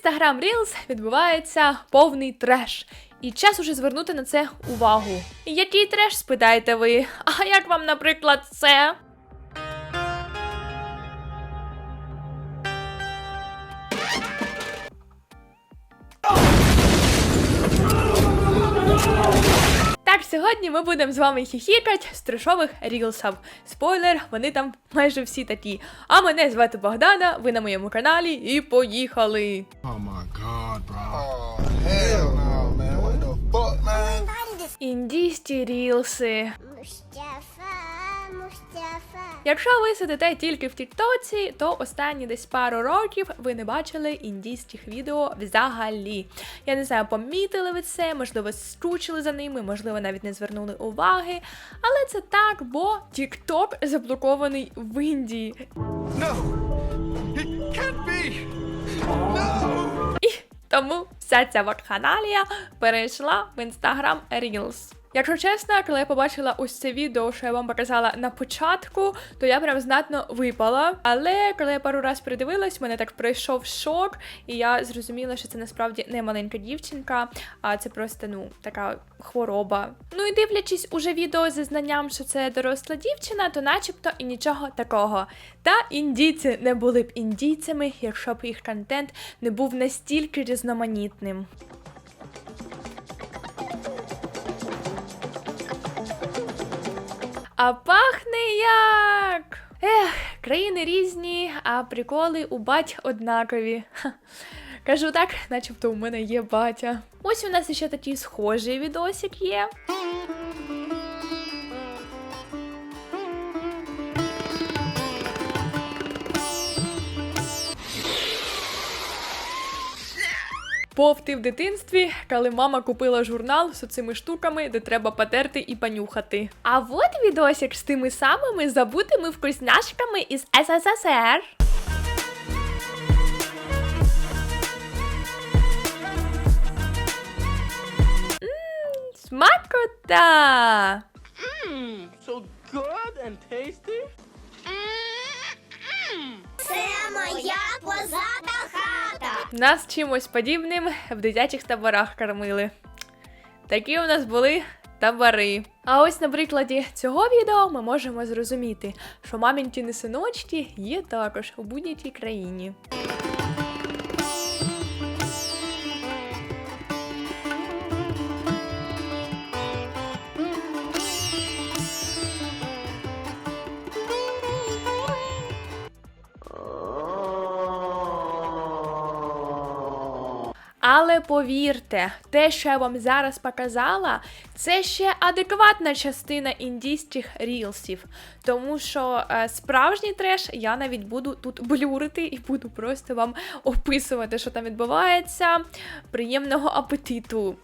Instagram Reels відбувається повний треш. І час уже звернути на це увагу. Який треш, спитаєте ви? А як вам, наприклад, це? Так, сьогодні ми будемо з вами хіхікать з трешових рілсів. Спойлер, вони там майже всі такі. А мене звати Богдана, ви на моєму каналі і поїхали! Oh my god, bro. Oh, hell no, man. What the fuck, man? Індійські рілси. Якщо ви сидите тільки в Тіктоці, то останні десь пару років ви не бачили індійських відео взагалі. Я не знаю, помітили ви це, можливо, скучили за ними, можливо, навіть не звернули уваги. Але це так, бо Тікток заблокований в Індії. No. It can't be. No. І тому вся ця вакханалія перейшла в Instagram Reels. Якщо чесно, коли я побачила ось це відео, що я вам показала на початку, то я прям знатно випала. Але коли я пару раз придивилась, мене так пройшов шок, і я зрозуміла, що це насправді не маленька дівчинка, а це просто ну така хвороба. Ну і дивлячись уже відео зі знанням, що це доросла дівчина, то начебто і нічого такого. Та індійці не були б індійцями, якщо б їх контент не був настільки різноманітним. А пахне як. Ех, країни різні, а приколи у бать однакові. Ха. Кажу так, начебто у мене є батя. Ось у нас ще такий схожий відосик є. Був ти в дитинстві, коли мама купила журнал з цими штуками, де треба потерти і понюхати. А от відосик з тими самими забутими вкусняшками із СССР. Мм, Смакота! so good and tasty. Це моя позата хата. Нас чимось подібним в дитячих таборах кормили. Такі у нас були табори. А ось на прикладі цього відео ми можемо зрозуміти, що мамінтіни синочки є також у будь-якій країні. Повірте, те, що я вам зараз показала, це ще адекватна частина індійських рілсів. Тому що е, справжній треш я навіть буду тут блюрити і буду просто вам описувати, що там відбувається. Приємного апетиту.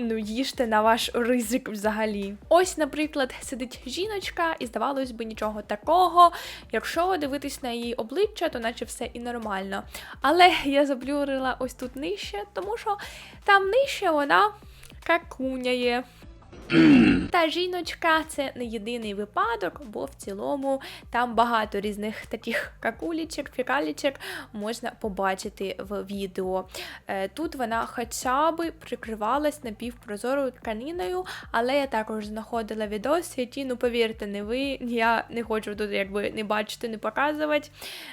Ну, їжте на ваш ризик взагалі. Ось, наприклад, сидить жіночка, і здавалось би нічого такого. Якщо дивитись на її обличчя, то наче все і нормально. Але я заблюрила ось тут нижче, тому що там нижче вона какуняє. Та жіночка це не єдиний випадок, бо в цілому там багато різних таких какулічок, фікалічок можна побачити в відео. Е, Тут вона хоча б прикривалась напівпрозорою тканиною, але я також знаходила відос, які, ну повірте, не ви, я не хочу тут якби не бачити, не показувати.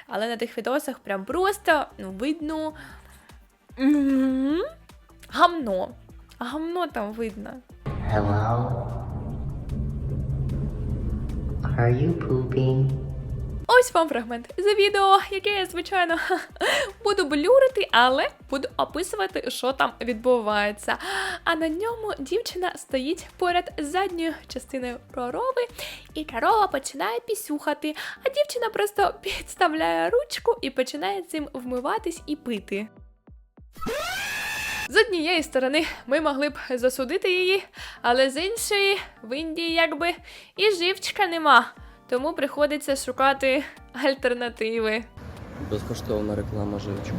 Але на тих відосах прям просто ну, видно гамно. Гамно там видно. Hello? Are you pooping? Ось вам фрагмент з відео, яке я, звичайно, буду блюрити, але буду описувати, що там відбувається. А на ньому дівчина стоїть поряд задньою частиною корови, і корова починає пісюхати, а дівчина просто підставляє ручку і починає цим вмиватись і пити. З однієї сторони ми могли б засудити її, але з іншої в Індії якби і живчика нема. Тому приходиться шукати альтернативи. Безкоштовна реклама живчика.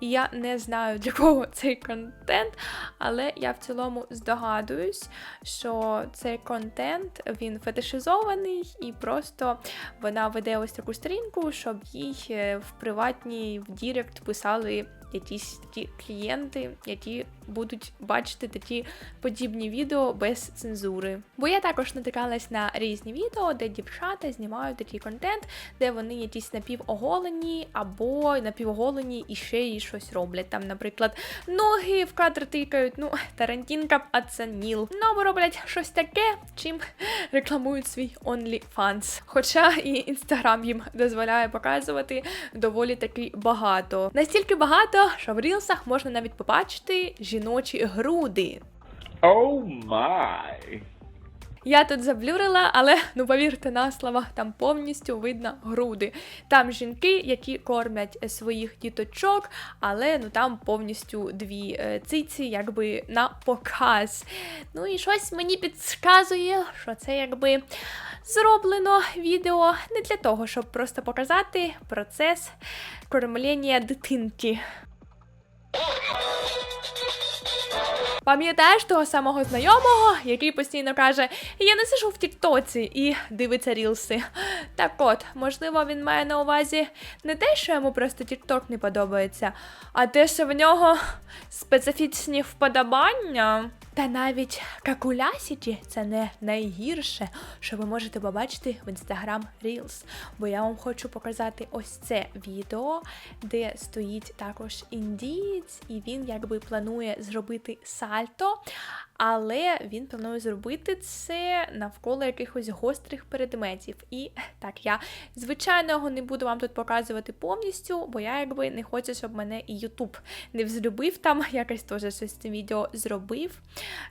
І я не знаю для кого цей контент, але я в цілому здогадуюсь, що цей контент він фетишизований, і просто вона веде ось таку сторінку, щоб їй е, в приватній в Дірект писали якісь ті клієнти, які будуть бачити такі подібні відео без цензури. Бо я також натикалась на різні відео, де дівчата знімають такий контент, де вони якісь напівоголені або напівоголені і ще й щось роблять. Там, наприклад, ноги в кадр тикають, ну, Тарантінка б оцінил. Ну, або роблять щось таке, чим рекламують свій OnlyFans. Хоча і інстаграм їм дозволяє показувати доволі таки багато. Настільки багато, що в рілсах можна навіть побачити жіночі груди. Oh my. Я тут заблюрила, але ну повірте на слово, там повністю видно груди. Там жінки, які кормять е, своїх діточок, але ну там повністю дві е, циці, якби на показ. Ну і щось мені підказує, що це якби зроблено відео не для того, щоб просто показати процес кормлення дитинки. Пам'ятаєш того самого знайомого, який постійно каже: Я не сижу в Тіктоці і дивиться рілси. Так от, можливо, він має на увазі не те, що йому просто Тікток не подобається, а те, що в нього специфічні вподобання. Та навіть какулясіті це не найгірше, що ви можете побачити в Instagram Reels. Бо я вам хочу показати ось це відео, де стоїть також індієць, і він якби планує зробити сальто, але він планує зробити це навколо якихось гострих предметів. І так, я звичайно його не буду вам тут показувати повністю, бо я якби не хочу, щоб мене і Ютуб не взлюбив там, якось теж щось цим відео зробив.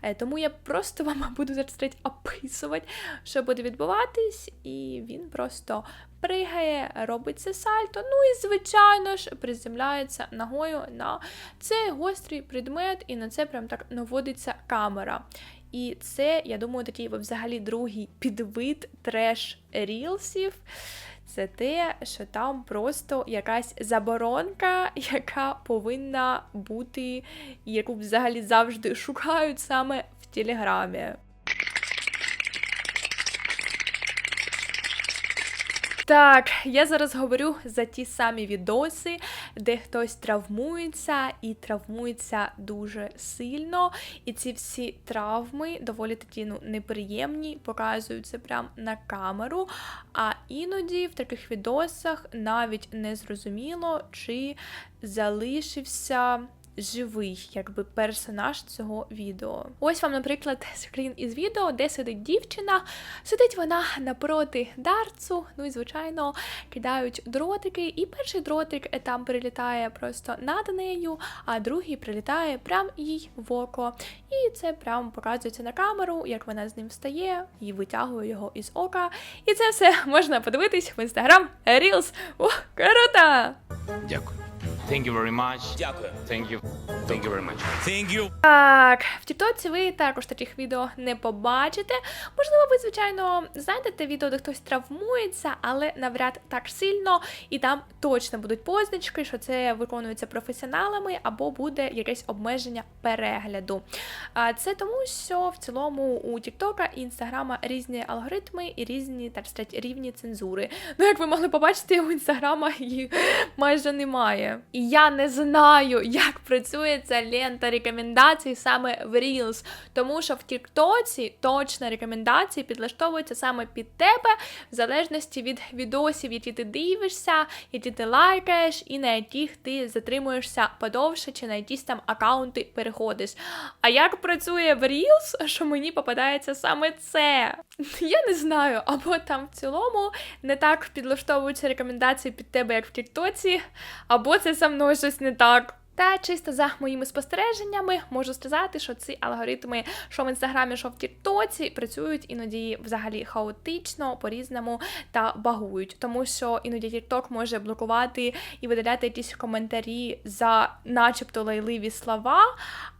Е, Тому я просто вам буду зараз описувати, що буде відбуватись, і він просто пригає, робить це сальто. Ну і, звичайно ж, приземляється ногою на цей гострий предмет, і на це прям так наводиться камера. І це, я думаю, такий взагалі другий підвид треш рілсів. Це те, що там просто якась заборонка, яка повинна бути, яку взагалі завжди шукають саме в Телеграмі. Так, я зараз говорю за ті самі відоси, де хтось травмується і травмується дуже сильно. І ці всі травми доволі такі ну, неприємні, показуються прямо на камеру. А іноді в таких відосах навіть не зрозуміло, чи залишився живий, якби персонаж цього відео. Ось вам, наприклад, скрін із відео, де сидить дівчина. Сидить вона напроти дарцу. Ну і звичайно кидають дротики, і перший дротик е, там прилітає просто над нею, а другий прилітає прям їй в око. І це прям показується на камеру, як вона з ним встає і витягує його із ока. І це все можна подивитись в інстаграм Reels. Ух, круто! Дякую. Thank you very much. Дякую. Thank you. Thank you very much. Thank you. Так, в Тіктоці ви також таких відео не побачите. Можливо, ви, звичайно, знайдете відео, де хтось травмується, але навряд так сильно, і там точно будуть позначки, що це виконується професіоналами, або буде якесь обмеження перегляду. А це тому, що в цілому у Тіктока і Інстаграма різні алгоритми і різні, так сказати, рівні цензури. Ну, як ви могли побачити, у Інстаграма її майже немає. І я не знаю, як працює ця лента рекомендацій саме в Reels, тому що в Тіктоці точно рекомендації підлаштовуються саме під тебе, в залежності від відосів, які ти дивишся, які ти лайкаєш, і на яких ти затримуєшся подовше, чи на якісь там аккаунти переходиш. А як працює в Reels, що мені попадається саме це? Я не знаю, або там в цілому не так підлаштовуються рекомендації під тебе, як в Тіктоці, або це за мною щось не так. Та чисто за моїми спостереженнями можу сказати, що ці алгоритми, що в інстаграмі, що в Тіктоці, працюють іноді взагалі хаотично, по-різному та багують. Тому що іноді Тікток може блокувати і видаляти якісь коментарі за начебто лайливі слова.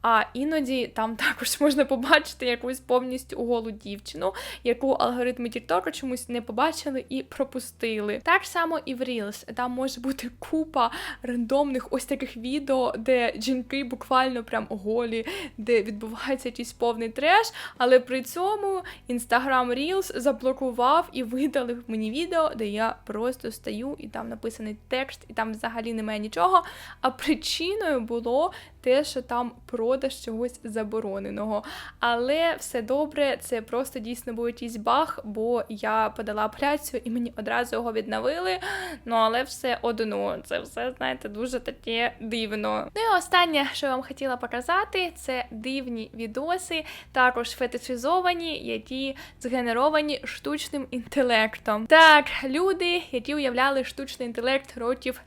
А іноді там також можна побачити якусь повністю голу дівчину, яку алгоритми Тіктока чомусь не побачили і пропустили. Так само і в Reels. Там може бути купа рандомних ось таких відео, де жінки буквально прям голі, де відбувається якийсь повний треш, але при цьому Instagram Reels заблокував і видалив мені відео, де я просто стою і там написаний текст, і там взагалі немає нічого. А причиною було те, що там продаж чогось забороненого. Але все добре, це просто дійсно був якийсь баг, бо я подала апеляцію і мені одразу його відновили. Ну але все одно, це все, знаєте, дуже таке дивно. Ну і останнє, що я вам хотіла показати, це дивні відоси, також фетишизовані, які згенеровані штучним інтелектом. Так, люди, які уявляли штучний інтелект років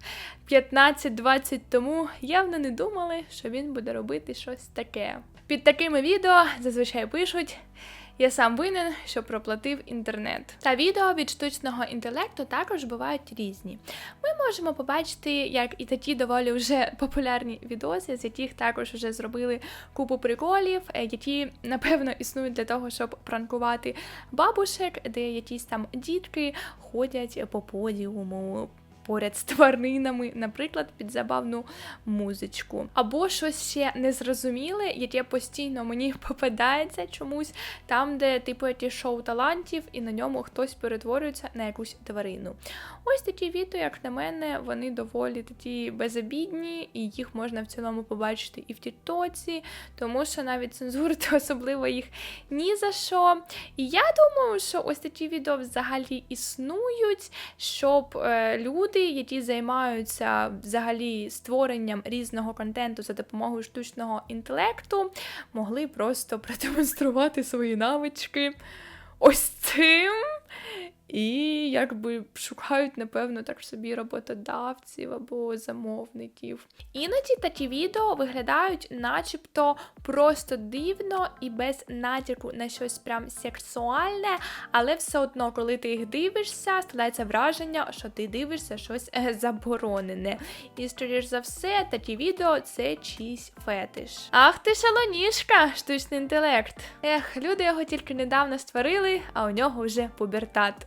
15-20 тому, явно не думали, що він буде робити щось таке. Під такими відео зазвичай пишуть. Я сам винен, що проплатив інтернет. Та відео від штучного інтелекту також бувають різні. Ми можемо побачити, як і такі доволі вже популярні відоси, з яких також вже зробили купу приколів, е, які напевно існують для того, щоб пранкувати бабушек, де якісь там дітки ходять по подіуму. Поряд з тваринами, наприклад, під забавну музичку. Або щось ще незрозуміле, яке постійно мені попадається чомусь, там, де типу якісь шоу талантів, і на ньому хтось перетворюється на якусь тварину. Ось такі відео, як на мене, вони доволі такі безобідні, і їх можна в цілому побачити і в Тіктоці, тому що навіть цензурити особливо їх ні за що. І я думаю, що ось такі відео взагалі існують, щоб е, люди, які займаються взагалі створенням різного контенту за допомогою штучного інтелекту, могли просто продемонструвати свої навички ось цим. І якби шукають, напевно, так собі роботодавців або замовників. Іноді такі відео виглядають, начебто, просто дивно і без натяку на щось прям сексуальне, але все одно, коли ти їх дивишся, складається враження, що ти дивишся щось е, заборонене. І, скоріш за все, такі відео це чийсь фетиш. Ах ти шалоніжка, штучний інтелект. Ех, люди його тільки недавно створили, а у нього вже пубертат.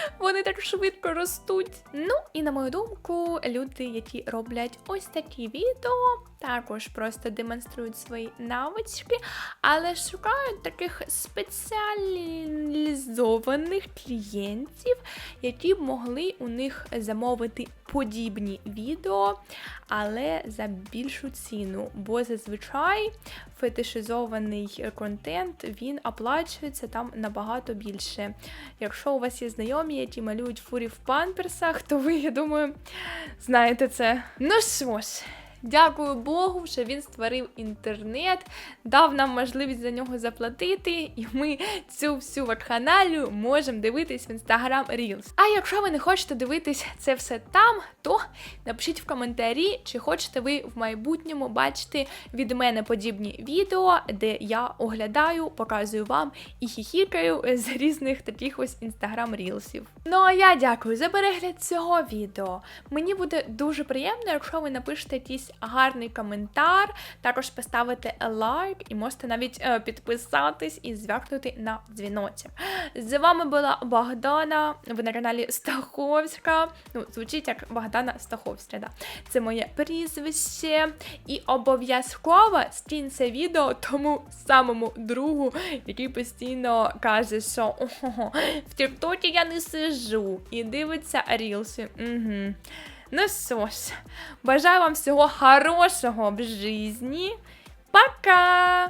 Вони так швидко ростуть. Ну і на мою думку, люди, які роблять ось такі відео, також просто демонструють свої навички, але шукають таких спеціалізованих клієнтів, які б могли у них замовити подібні відео, але за більшу ціну. Бо зазвичай фетишизований контент він оплачується там набагато більше. Якщо у вас є знайомі, які малюють фурі в памперсах, то ви, я думаю, знаєте це. Ну ж. Дякую Богу, що він створив інтернет, дав нам можливість за нього заплатити, і ми цю всю вакханалію можемо дивитись в Instagram Reels. А якщо ви не хочете дивитись це все там, то напишіть в коментарі, чи хочете ви в майбутньому бачити від мене подібні відео, де я оглядаю, показую вам і хіхікаю з різних таких ось Instagram Reelsів. Ну а я дякую за перегляд цього відео. Мені буде дуже приємно, якщо ви напишете якийсь гарний коментар, також поставите лайк і можете навіть е, підписатись і звякнути на дзвіночок. З вами була Богдана. Ви на каналі Стаховська. Ну, звучить як Богдана Стаховська, да. Це моє прізвище. І обов'язково скинь це відео тому самому другу, який постійно каже, що «Ого, в Тіктокі я не сижу і дивиться рілси. Угу. Ну що ж, бажаю вам всього хорошого в житті. Пока!